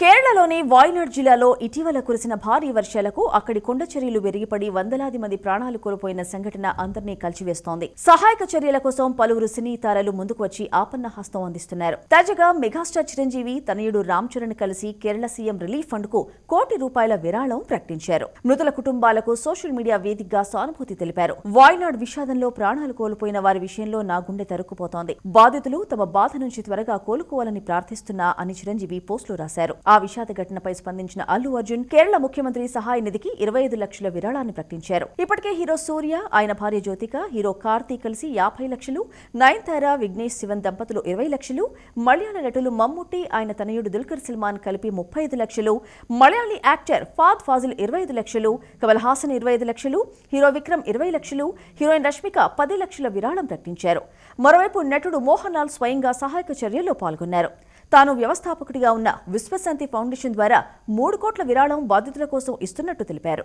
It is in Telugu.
కేరళలోని వాయనాడ్ జిల్లాలో ఇటీవల కురిసిన భారీ వర్షాలకు అక్కడి కొండ చర్యలు విరిగిపడి వందలాది మంది ప్రాణాలు కోల్పోయిన సంఘటన అందరినీ కలిచివేస్తోంది. సహాయక చర్యల కోసం పలువురు సినీ తారలు ముందుకు వచ్చి ఆపన్న హస్తం అందిస్తున్నారు. తాజాగా మెగాస్టార్ చిరంజీవి తనయుడు రామ్ చరణ్ కలిసి కేరళ సీఎం రిలీఫ్ ఫండ్కు కోటి రూపాయల విరాళం ప్రకటించారు. మృతుల కుటుంబాలకు సోషల్ మీడియా వేదికగా సానుభూతి తెలిపారు. వాయనాడ్ విషాదంలో ప్రాణాలు కోల్పోయిన వారి విషయంలో నా గుండె తరుక్కుపోతోంది. బాధితులు తమ బాధ నుంచి త్వరగా కోలుకోవాలని ప్రార్థిస్తున్నా అని చిరంజీవి పోస్టులు రాశారు. ఆ విషాద ఘటనపై స్పందించిన అల్లు అర్జున్ కేరళ ముఖ్యమంత్రి సహాయ నిధికి ఇరవై ఐదు లక్షల విరాళాన్ని ప్రకటించారు. ఇప్పటికే హీరో సూర్య ఆయన భార్య జ్యోతిక హీరో కార్తీక్ కలిసి యాభై లక్షలు నయన్తార విఘ్నేష్ శివన్ దంపతులు ఇరవై లక్షలు మలయాళ నటులు మమ్ముట్టి ఆయన తనయుడు దుల్కర్ సల్మాన్ కలిపి ముప్పై ఐదు లక్షలు మలయాళీ యాక్టర్ ఫాద్ ఫాజిల్ ఇరవై ఐదు లక్షలు కమల్ హాసన్ ఇరవై ఐదు లక్షలు హీరో విక్రమ్ ఇరవై లక్షలు హీరోయిన్ రష్మిక పది లక్షల విరాళం ప్రకటించారు. మరోవైపు నటుడు మోహన్ లాల్ స్వయంగా సహాయక చర్యల్లో పాల్గొన్నారు. తాను వ్యవస్థాపకుడిగా ఉన్న విశ్వశాంతి ఫౌండేషన్ ద్వారా మూడు కోట్ల విరాళం బాధితుల కోసం ఇస్తున్నట్టు తెలిపారు.